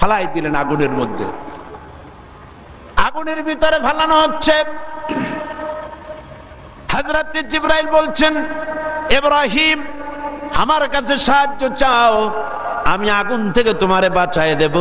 ফালাই দিলেন আগুনের মধ্যে। আগুনের ভিতরে ফালানো হচ্ছে। হজরত জিব্রাইল বলছেন, ইব্রাহিম, আমার কাছে সাহায্য চাও। আমি আগুন থেকে তোমারে বাঁচায় দেব।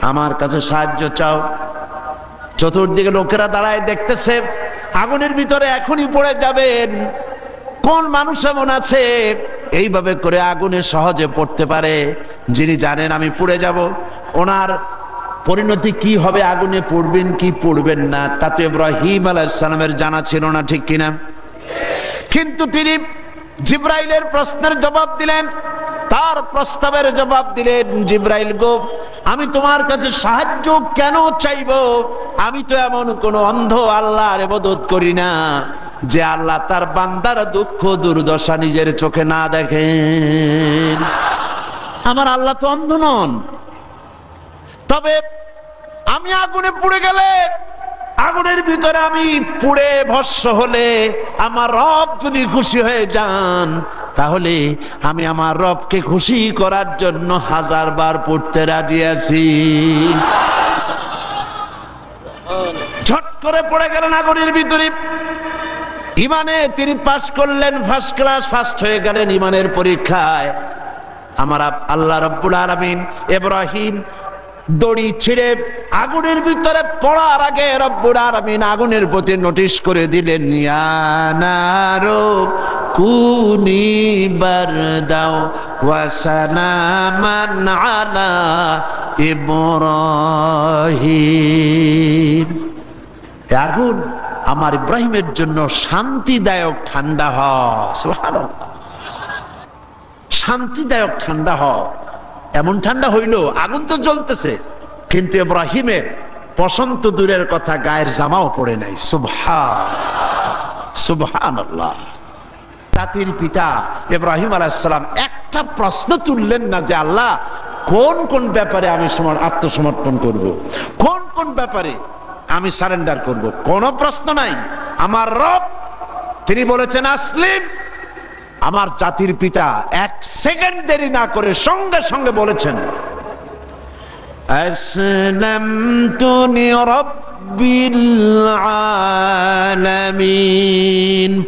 আমার কাছে সাহায্য চাও। চতুর্দিকে লোকেরা দাঁড়ায় দেখতেছে, আগুনের ভিতরে এখনই পড়ে যাবেন। কোন মানুষ এমন আছে? এইভাবে করে আগুনে সহজে পড়তে পারে। যিনি জানেন আমি পড়ে যাব। ওনার পরিণতি কি হবে, আগুনে পড়বেন, কি পড়বেন না, তা তো ইব্রাহিম আলাইসালামের জানা ছিল না, ঠিক কিনা? কিন্তু তিনি জিব্রাইলের প্রশ্নের জবাব দিলেন। তার প্রস্তাবের জবাব দিলেন, জিব্রাইল গো, আমি তোমার কাছে সাহায্য কেন চাইব? আমি তো এমন কোন অন্ধ এবাদত করি না, যে আল্লাহ তার বান্দার দুঃখ দুর্দশা নিজের চোখে না দেখেন। আমার আল্লাহ তো অন্ধ নন। তবে আমি আগুনে পুড়ে গেলে, আগুনের ভিতরে আমি পুড়ে ভস্য হলে আমার রব যদি খুশি হয়ে যান, তাহলে আমি আমার রবকে খুশি করার জন্য হাজার বার পড়তে রাজি আছি। ঝট করে পড়ে গেলেন আগুনের ভিতরে। ইমানে তিনি পাশ করলেন, ফার্স্ট ক্লাস, ফার্স্ট হয়ে গেলেন ইমানের পরীক্ষায়। আমার আল্লাহ রব্বুল আলমিন ইব্রাহিম দড়ি ছিঁড়ে আগুনের ভিতরে পড়ার আগে রব্বুল আলমিন আগুনের প্রতি নোটিশ করে দিলেন ইয়ানারো কুনি বারদাও ওয়াসানামান আলা আগুন আমার ইব্রাহিমের জন্য শান্তিদায়ক ঠান্ডা সুবহানাল্লাহ। শান্তিদায়ক ঠান্ডা হয় এমন ঠান্ডা হইল, আগুন তো জ্বলতেছে কিন্তু ইব্রাহিমের বসন্ত দূরের কথা গায়ের জামাও পড়ে নাই সুবহান সুবহান আল্লাহ পিতা ইব্রাহিম আলাইসালাম একটা প্রশ্ন তুললেন না যে, আল্লাহ, কোন কোন ব্যাপারে আমি সমর- আত্মসমর্পণ করব। কোন কোন ব্যাপারে আমি সারেন্ডার করব। কোনো প্রশ্ন নাই আমার রব, তিনি বলেছেন, আসলিম আমার জাতির পিতা এক সেকেন্ড দেরি না করে সঙ্গে সঙ্গে বলেছেন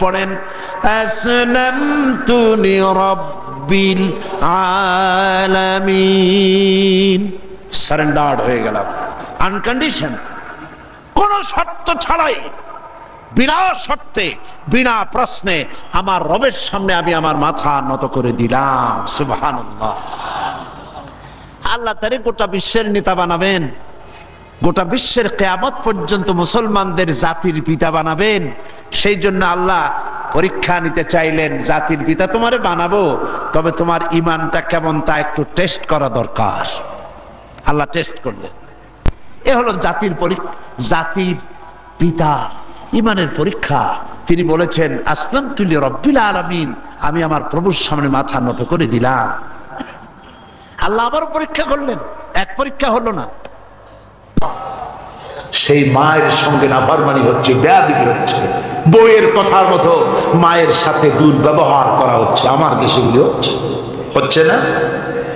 পড়েন সারেন্ডার্ড হয়ে গেলাম। আনকন্ডিশন কোন শর্ত ছাড়াই বিনা শর্তে, বিনা প্রশ্নে আমার রবের সামনে আমি আমার মাথা নত করে দিলাম। সুবহানাল্লাহ। আল্লাহ তারে গোটা বিশ্বের নেতা বানাবেন। গোটা বিশ্বের কেয়ামত পর্যন্ত মুসলমানদের জাতির পিতা বানাবেন। সেই জন্য আল্লাহ পরীক্ষা নিতে চাইলেন, জাতির পিতা তোমারে বানাবো, তবে তোমার ইমানটা কেমন তা একটু টেস্ট করা দরকার। আল্লাহ টেস্ট করলেন এ হলো জাতির জাতির পিতা। ইমানের পরীক্ষা। তিনি বলেছেন আসলাম তুলি রব্বিল আলমিন। আমি আমার প্রভুর সামনে মাথা নত করে দিলাম। আল্লাহ আবার পরীক্ষা করলেন। এক পরীক্ষা হলো না। সেই মায়ের সঙ্গে নাফরমানি হচ্ছে ব্যাধিক হচ্ছে। বইয়ের কথার মতো মায়ের সাথে দুর্ব্যবহার করা হচ্ছে, আমার দেশে হচ্ছে। হচ্ছে না?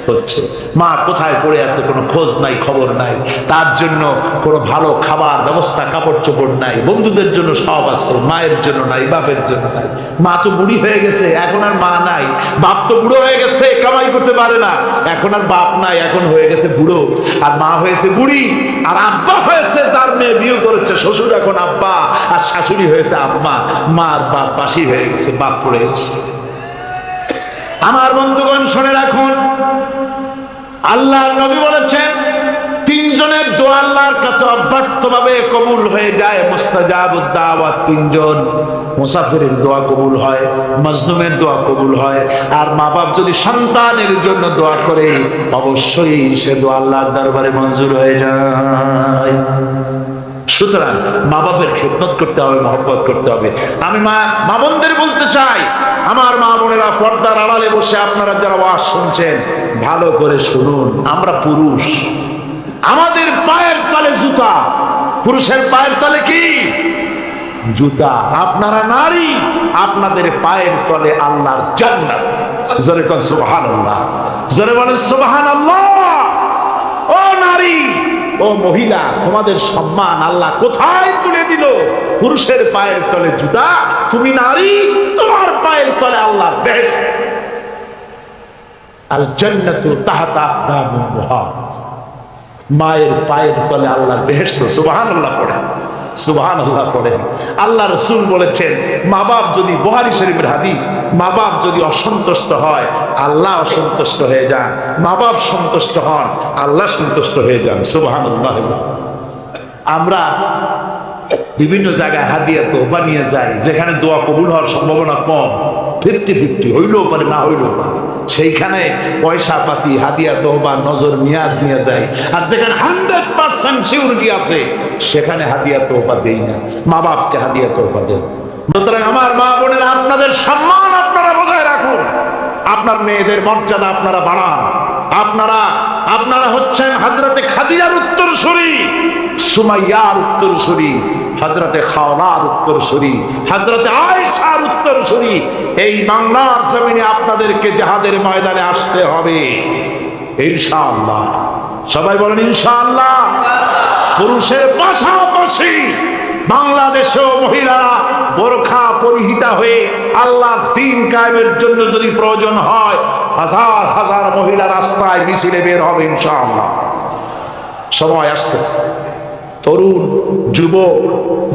হচ্ছে। মা কোথায় পড়ে আছে কোনো খোঁজ নাই, খবর নাই। তার জন্য কোনো ভালো খাবার, ব্যবস্থা, কাপড় চোপড় নাই। বন্ধুদের জন্য সব আছে, মায়ের জন্য নাই, বাপের জন্য নাই। মা তো বুড়ি হয়ে গেছে, এখন আর মা নাই। বাপ তো বুড়ো হয়ে গেছে, কামাই করতে পারে না। এখন আর বাপ নাই, এখন হয়ে গেছে বুড়ো। আর মা হয়েছে বুড়ি, আর আব্বা হয়েছে, যার মেয়ে বিয়ে করেছে, শ্বশুর এখন আব্বা, আর শাশুড়ি হয়েছে আব্বা। মা আর বাপ বাসি হয়ে গেছে, বাপ পড়ে গেছে। আমার বন্ধুগণ, শুনে রাখুন আল্লাহ নবী বলেছেন, তিনজনের দোয়া আল্লাহর কাছে অব্যক্তভাবে কবুল হয়ে যায়। মুস্তাজাবুদ্দাওয়াত তিনজন। মুসাফিরের দোয়া কবুল হয়, মজলুমের দোয়া কবুল হয়। আর মা বাপ যদি সন্তানের জন্য দোয়া করে, অবশ্যই সে দোয়া আল্লাহর দরবারে মঞ্জুর হয়ে যায়। সুতরাং মা বাপের খেদমত করতে হবে, মহব্বত করতে হবে। আমি মা মা বোনদের বলতে চাই, আমার মা বোনেরা পর্দার আড়ালে বসে আপনারা যারা ওয়াজ শুনছেন, ভালো করে শুনুন, আমরা পুরুষ। আমাদের পায়ের তলে জুতা, পুরুষের পায়ের তলে কি? জুতা। আপনারা নারী, আপনাদের পায়ের তলে আল্লাহর জান্নাত। জোরে কোন সুবহানাল্লাহ। জোরে বলেন সুবহানাল্লাহ। ও ও মহিলা, তোমাদের সম্মান আল্লাহ কোথায় তুলে দিল? পুরুষের পায়ের তলে জুতা, তুমি নারী, তোমার পায়ের তলে আল্লাহ বেশ। আর জান্নাতু তাহাতা আকদামুল মুহাত। মায়ের পায়ের তলে আল্লাহর বেহেশত, সুবহানাল্লাহ পড়ে। আল্লাহ রসুল বলেছেন, মা হাদিস, মা যদি অসন্তুষ্ট হয়, আল্লাহ অসন্তুষ্ট হয়ে যান। মা সন্তুষ্ট হন, আল্লাহ সন্তুষ্ট হয়ে যান। আমরা বিভিন্ন জায়গায় হাদিয়া তো নিয়ে যাই, যেখানে দোয়া কবুল হওয়ার সম্ভাবনা কম। ফিফটি ফিফটি, হইলেও পারে, না হইলেও পারে। সেইখানে পয়সা পাতি হাদিয়া তোবা নজর নিয়াজ নিয়ে যায়। আর যেখানে হান্ড্রেড পার্সেন্ট সিউরিটি আছে, সেখানে হাদিয়া তোবা দেই না। মা বাপকে হাদিয়া তোবা দেন। সুতরাং আমার মা বোনের আপনাদের সম্মান আপনারা বজায় রাখুন। আপনার মেয়েদের মর্যাদা আপনারা বাড়ান। আপনারা আপনারা হচ্ছেন হাজরাতে খাদিজার উত্তরসূরি, সুমাইয়ার উত্তরসূরি হাজরাতে খাওয়ার উত্তরসূরি হাজরাতে আয়েশার উত্তরসূরি এই বাংলার জমিনে আপনাদেরকে জাহাদের ময়দানে আসতে হবে। ইনশাআল্লাহ। সবাই বলেন ইনশাআল্লাহ। পুরুষের পাশাপাশি বাংলাদেশেও মহিলারা বোরখা পরিহিতা হয়ে আল্লাহর দিন কায়েমের জন্য যদি প্রয়োজন হয়, হাজার হাজার মহিলা রাস্তায় মিছিলে বের হবে ইনশাআল্লাহ। সময় আসতেছে। তরুণ যুবক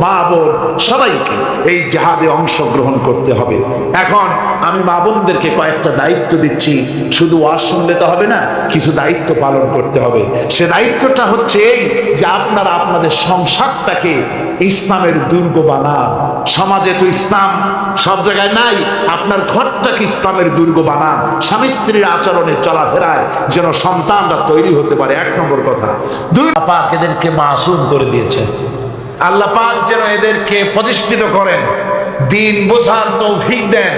মা বোন সবাইকে এই জাহাদে অংশগ্রহণ করতে হবে। এখন আমি মা বোনদেরকে কয়েকটা দায়িত্ব দিচ্ছি। শুধু ওয়াজ শুনলে তো হবে না, কিছু দায়িত্ব পালন করতে হবে। সে দায়িত্বটা হচ্ছে এই যে আপনারা আপনাদের সংসারটাকে ইসলামের দুর্গ বানান। সমাজে তো ইসলাম সব জায়গায় নাই, আপনার ঘরটাকে ইসলামের দুর্গ বানান। স্বামী স্ত্রীর আচরণে চলাফেরায় যেন সন্তানরা তৈরি হতে পারে। এক নম্বর কথা। দুই এদেরকে মাসুম করে দিয়েছেন। আল্লাহ পাক যেন এদেরকে প্রতিষ্ঠিত করেন, দিন বোঝার তৌফিক দেন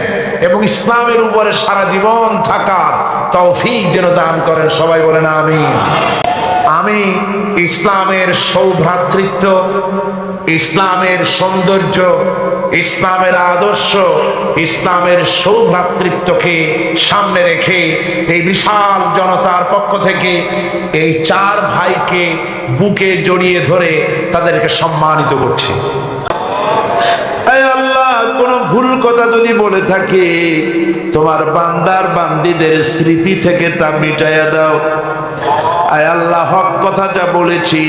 এবং ইসলামের উপরে সারা জীবন থাকার তৌফিক যেন দান করেন। সবাই বলেন আমি আমি ইসলামের সৌভ্রাতৃত্ব ইসলামের সৌন্দর্য, ইসলামের আদর্শ, ইসলামের সৌভ্রাতৃত্বকে সামনে রেখে এই বিশাল জনতার পক্ষ থেকে এই চার ভাইকে বুকে জড়িয়ে ধরে তাদেরকে সম্মানিত করছি আয় আল্লাহ কোন ভুল কথা যদি বলে থাকে, তোমার বান্দার বান্দিদের স্মৃতি থেকে তা মিটাইয়া দাও। আয় আল্লাহ, হক কথা যা বলেছি,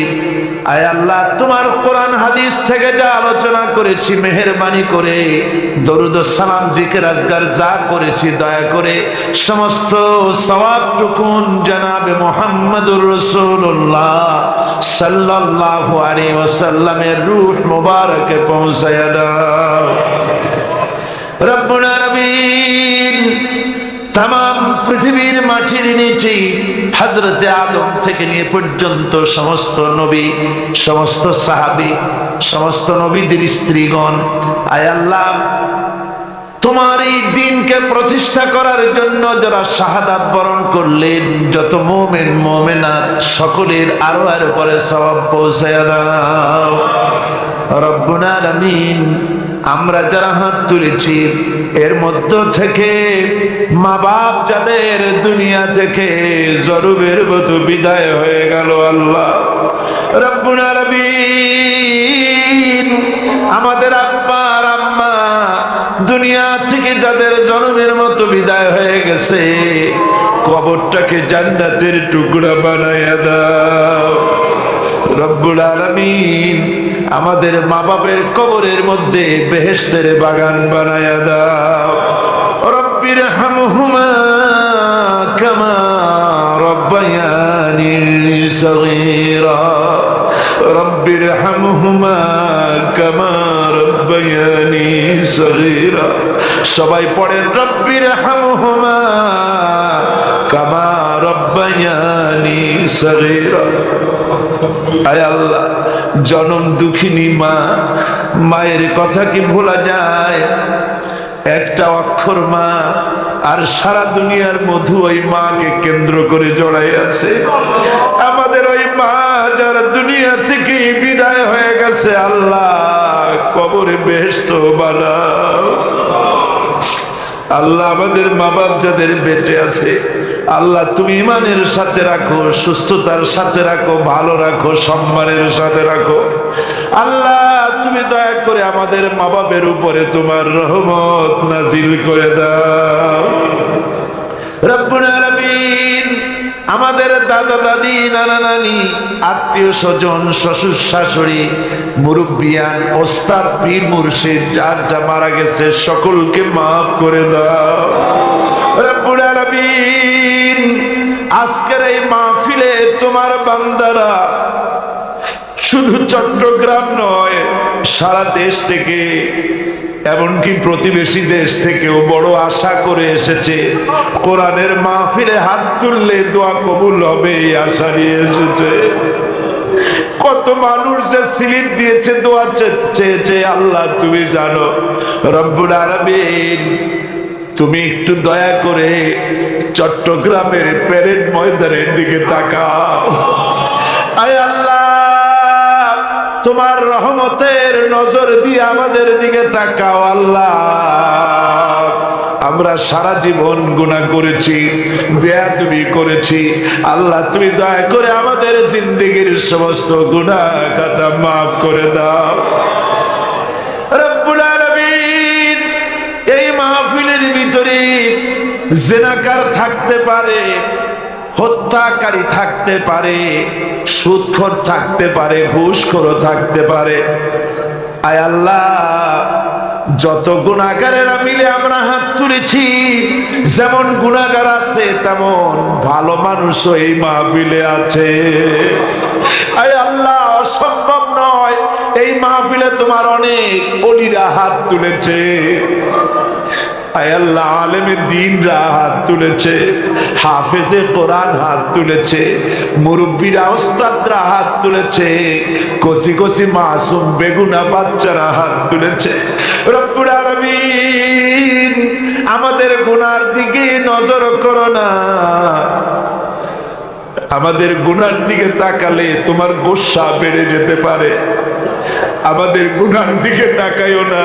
আয় আল্লাহ, তোমার কোরআন হাদিস থেকে যা আলোচনা করেছি, মেহরবানি করে, দরুদ সালাম, জিকের, আজগার যা করেছি, দয়া করে সমস্ত সওয়াব টুকুন জানাবে মোহাম্মদুর রসুল্লাহ সাল্লাল্লাহু আলাইহি ওয়াসাল্লামের রূহ মুবারকে পৌঁছায়া দাও। রব্বুল আলামিন তাম পৃথিবীর মাটির নিচে হজরতে আদম থেকে নিয়ে পর্যন্ত সমস্ত নবী, সমস্ত সাহাবী, সমস্ত নবীদের স্ত্রীগণ, আয় আল্লাহ, তোমার এই দিনকে প্রতিষ্ঠা করার জন্য যারা শাহাদাত বরণ করলেন, যত মোমেন, মোমেনাত, সকলের আরও আরও পরে সবাব পৌঁছায় দাও। রব্বুল আলামিন আমরা যারা হাত তুলেছি, এর মধ্য থেকে মা বাপ যাদের দুনিয়া থেকে জরুবের মতো বিদায় হয়ে গেল আল্লাহ। রব্বুল আমাদের আব্বা আর আম্মা দুনিয়া থেকে যাদের জন্মের মতো বিদায় হয়ে গেছে, কবরটাকে জান্নাতের টুকরা বানাইয়া দাও। রব্বুল আলামিন আমাদের মা বাপের কবরের মধ্যে বেহেশতের বাগান বানায়া দাও। রব্বির হামহুমা হামহুমা সবাই পড়েন রব্বির হামহুমা আল্লাহ, জনম দুঃখিনী মা, মায়ের কথা কি ভোলা যায়? একটা অক্ষর মা, আর সারা দুনিয়ার মধু ওই মাকে কেন্দ্র করে জড়াই আছে। আমাদের ওই মা যারা দুনিয়া থেকে বিদায় হয়ে গেছে, আল্লাহ, কবরে বেহেস্ত বানাও। আল্লাহ আমাদের মা বাপ যাদের বেঁচে আছে। আল্লাহ, তুমি ইমানের সাথে রাখো, সুস্থতার সাথে রাখো, ভালো রাখো, সম্মানের সাথে রাখো। আল্লাহ, তুমি দয়া করে আমাদের মা বাবের উপরে তোমার রহমত নাজিল করে দাও। রব্বুল আলামিন, আমাদের দাদা, দাদি, নানা, নানি, আত্মীয় স্বজন, শ্বশুর, শাশুড়ি, মুরব্বিয়ান, ওস্তাদ, পীর, মুর্শিদ, যার যা মারা গেছে, সকলকে মাফ করে দাও। রব্বুল আজকের এই মাহফিলে তোমার বান্দারা শুধু চট্টগ্রাম নয়, সারা দেশ থেকে, এমনকি প্রতিবেশী দেশ থেকেও বড় আশা করে এসেছে, কোরআনের মাহফিলে হাত তুললে দোয়া কবুল হবে এই আশা নিয়ে এসেছে। কত মানুষ যে স্লিপ দিয়েছে, দোয়া চেয়েছে আল্লাহ তুমি জানো, রব্বুল আলামিন তুমি একটু দয়া করে চট্টগ্রামের প্যারেড ময়দানের দিকে তাকাও। আয় আল্লাহ, তোমার রহমতের নজর দিয়ে আমাদের দিকে তাকাও আল্লাহ। আমরা সারা জীবন গুণা করেছি, বেয়াদবি করেছি। আল্লাহ, তুমি দয়া করে আমাদের জিন্দগির সমস্ত গুণা কথা মাফ করে দাও। জেনাকার থাকতে পারে, হত্যাকারী থাকতে পারে সুদখোর থাকতে পারে ঘুষখোর থাকতে পারে। আয় আল্লাহ, যত গুণাগারেরা মিলে আমরা হাত তুলেছি, যেমন গুণাগার আছে, তেমন ভালো মানুষও এই মাহফিলে আছে। আয় আল্লাহ, অসম্ভব নয়, এই মাহফিলে তোমার অনেক অলিরা হাত তুলেছে। আল্লাহ আলেমে দিনরা হাত তুলেছে, হাফেজে কোরআন হাত তুলেছে, মুরব্বীরা ওস্তাদরা হাত তুলেছে কচি কচি মাসুম বেগুনা বাচ্চারা হাত তুলেছে। রব্বুল আলামিন, আমাদের গুনার দিকে নজর করো না। আমাদের গুনার দিকে তাকালে তোমার গোসা বেড়ে যেতে পারে। আমাদের গুনার দিকে তাকাইও না।